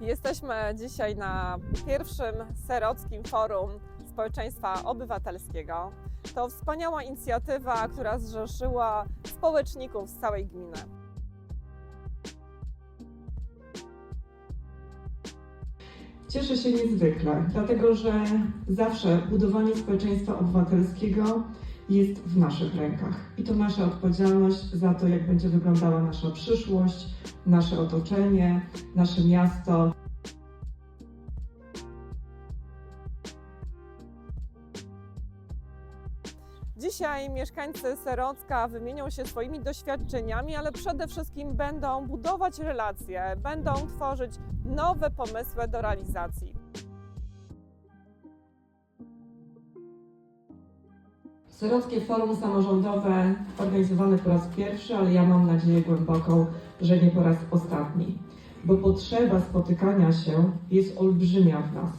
Jesteśmy dzisiaj na pierwszym Serockim Forum Społeczeństwa Obywatelskiego. To wspaniała inicjatywa, która zrzeszyła społeczników z całej gminy. Cieszę się niezwykle, dlatego że zawsze budowanie społeczeństwa obywatelskiego jest w naszych rękach. I to nasza odpowiedzialność za to, jak będzie wyglądała nasza przyszłość, nasze otoczenie, nasze miasto. Dzisiaj mieszkańcy Serocka wymienią się swoimi doświadczeniami, ale przede wszystkim będą budować relacje, będą tworzyć nowe pomysły do realizacji. Serockie Forum Samorządowe organizowane po raz pierwszy, ale ja mam nadzieję głęboką, że nie po raz ostatni. Bo potrzeba spotykania się jest olbrzymia w nas.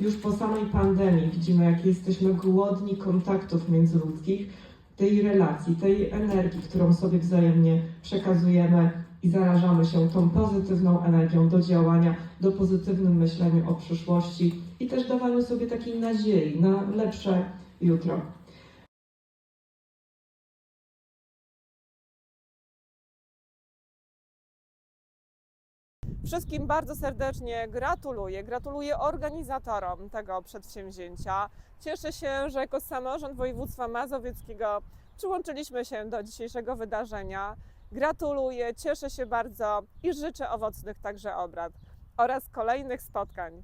Już po samej pandemii widzimy, jak jesteśmy głodni kontaktów międzyludzkich, tej relacji, tej energii, którą sobie wzajemnie przekazujemy i zarażamy się tą pozytywną energią do działania, do pozytywnym myśleniu o przyszłości i też dawaniu sobie takiej nadziei na lepsze jutro. Wszystkim bardzo serdecznie gratuluję. Gratuluję organizatorom tego przedsięwzięcia. Cieszę się, że jako samorząd województwa mazowieckiego przyłączyliśmy się do dzisiejszego wydarzenia. Gratuluję, cieszę się bardzo i życzę owocnych także obrad oraz kolejnych spotkań.